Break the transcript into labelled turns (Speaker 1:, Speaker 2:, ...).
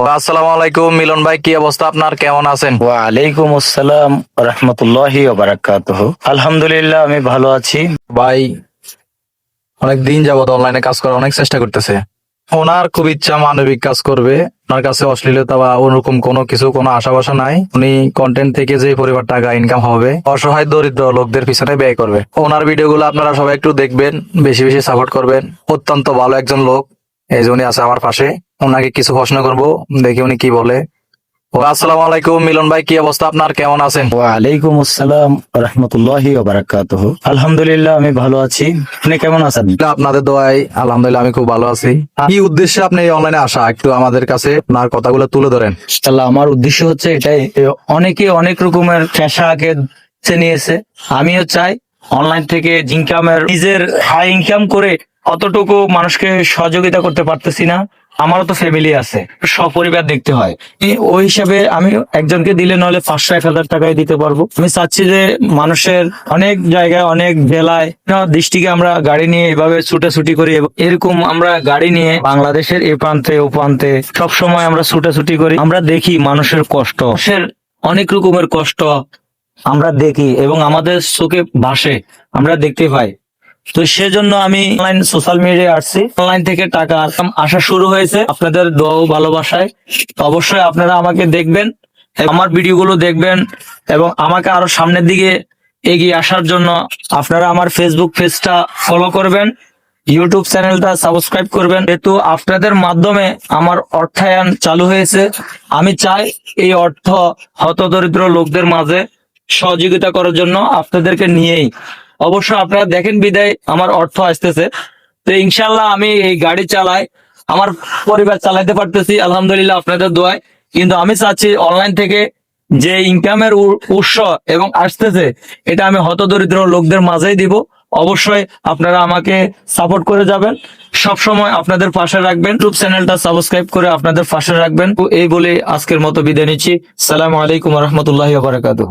Speaker 1: আসসালামু আলাইকুম মিলন ভাই কি অবস্থা আপনার? কেমন আছেন?
Speaker 2: ওয়ালাইকুম আসসালাম রহমতুল্লাহি বারাকাতুহ। আলহামদুলিল্লাহ আমি ভালো আছি।
Speaker 1: ভাই অনেক দিন যাবত অনলাইনে কাজ করার অনেক চেষ্টা করতেছে। ওনার খুব ইচ্ছা মানবিক কাজ করবে। ওনার কাছে অশ্লীলতা বা ওরকম কোনো কিছু কোনো আশা বাসা নাই। উনি কন্টেন্ট থেকে যে পরিবার টাকা ইনকাম হবে অসহায় দরিদ্র লোকদের পিছনে ব্যয় করবে। ওনার ভিডিওগুলো আপনারা সবাই একটু দেখবেন বেশি বেশি সাপোর্ট করবেন। অত্যন্ত ভালো একজন লোক। এই উনি আছে আমার পাশে। ওনাকে কিছু প্রশ্ন করব দেখি উনি কি বলে। আসসালামু আলাইকুম মিলন ভাই কি অবস্থা আপনার? কেমন আছেন?
Speaker 2: ওয়ালাইকুম আসসালাম রহমতুল্লাহি বারাকাতুহ। আলহামদুলিল্লাহ আমি ভালো আছি। আপনি কেমন আছেন?
Speaker 1: আপনাদের আলহামদুলিল্লাহ আমি খুব ভালো আছি। কি উদ্দেশ্যে আপনি অনলাইনে আসা? একটু আমাদের কাছে আপনার কথাগুলো তুলে ধরেন।
Speaker 2: তাহলে আমার উদ্দেশ্য হচ্ছে এটাই অনেকে অনেক রকমের পেশাকে নিয়েছে। আমিও চাই অনলাইন থেকে ইনকামের নিজের হাই ইনকাম করে অতটুকু মানুষকে সহযোগিতা করতে পারতেছি না। আমারও তো ফ্যামিলি আছে, সপরিবার দেখতে হয়। ওই হিসাবে আমি একজনকে দিলে নাহলে পাঁচশো, এক হাজার টাকায় দিতে পারব। আমি চাচ্ছি যে মানুষের অনেক জায়গায়, অনেক জেলায় দৃষ্টিকে আমরা গাড়ি নিয়ে এভাবে ছুটাছুটি করি এরকম আমরা গাড়ি নিয়ে বাংলাদেশের এ প্রান্তে, ও প্রান্তে সবসময় আমরা ছুটাছুটি করি। আমরা দেখি মানুষের কষ্ট অনেক রকমের কষ্ট আমরা দেখি এবং আমাদের চোখে ভাসে। আমরা দেখতে পাই। তো সেজন্য আমি অনলাইন সোশ্যাল মিডিয়ায় আসছি। অনলাইন থেকে টাকা আসা শুরু হয়েছে। আপনাদের দোয়া ভালোবাসায়। অবশ্যই আপনারা আমাকে দেখবেন, আমার ভিডিওগুলো দেখবেন এবং আমাকে আরও সামনের দিকে এগিয়ে আসার জন্য আপনারা আমার ফেসবুক পেজটা ফলো করবেন ইউটিউব চ্যানেলটা সাবস্ক্রাইব করবেন। যেহেতু আপনাদের মাধ্যমে আমার অর্থায়ন চালু হয়েছে, আমি চাই এই অর্থ হতদরিদ্র লোকদের মাঝে সহযোগিতা করার জন্য আপনাদেরকে নিয়েই। অবশ্য আপনারা দেখেন বিদায়, আমার অর্থ আসতেছে। তো ইনশাল্লাহ আমি এই গাড়ি চালাই, আমার পরিবার চালাইতে পারতেছি, আলহামদুলিল্লাহ আপনাদের দোয়ায়। কিন্তু আমি চাচ্ছি অনলাইন থেকে যে ইনকামের উৎস এবং আসতেছে, এটা আমি হতদরিদ্র লোকদের মাঝেই দিব। অবশ্যই আপনারা আমাকে সাপোর্ট করে যাবেন। সব সময় আপনাদের পাশে রাখবেন। ইউটিউব চ্যানেলটা সাবস্ক্রাইব করে আপনাদের পাশে রাখবেন। এই বলে আজকের মতো বিদায় নিচ্ছি। সালাম আলাইকুম রহমতুল্লাহ বারাকাতুহ।